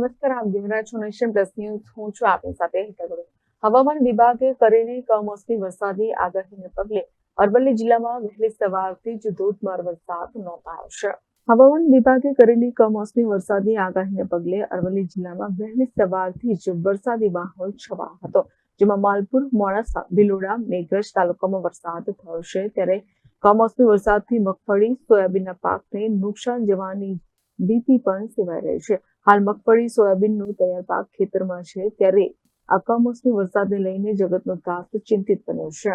નમસ્કાર, આપ દેવરાજ છો નેશન પ્લસ ન્યૂઝ. હું છું આપની સાથે હેતલ ભગત. હવામાન વિભાગે કરેલી કમોસમી વરસાદી આગાહીને પગલે અરવલ્લી જિલ્લામાં વહેલી સવારથી જ ધોધમાર વરસાદ નોંધાયો છે. હવામાન વિભાગે કરેલી કમોસમી વરસાદી આગાહીને પગલે અરવલ્લી જિલ્લામાં વહેલી સવારથી જ વરસાદી માહોલ છવાયો હતો, જેમાં માલપુર, મોડાસા બિલોડા મેઘરજ તાલુકામાં વરસાદ થયો છે. ત્યારે કમોસમી વરસાદથી મગફળી, સોયાબીનના પાકને નુકસાન જવાની ભીતિ પણ સેવાઈ રહી છે. હાલ મગફળી સોયાબીનનો તૈયાર પાક ખેતરમાં છે, ત્યારે આ કમોસમી વરસાદને લઈને જગતનો તાત ચિંતિત બન્યો છે.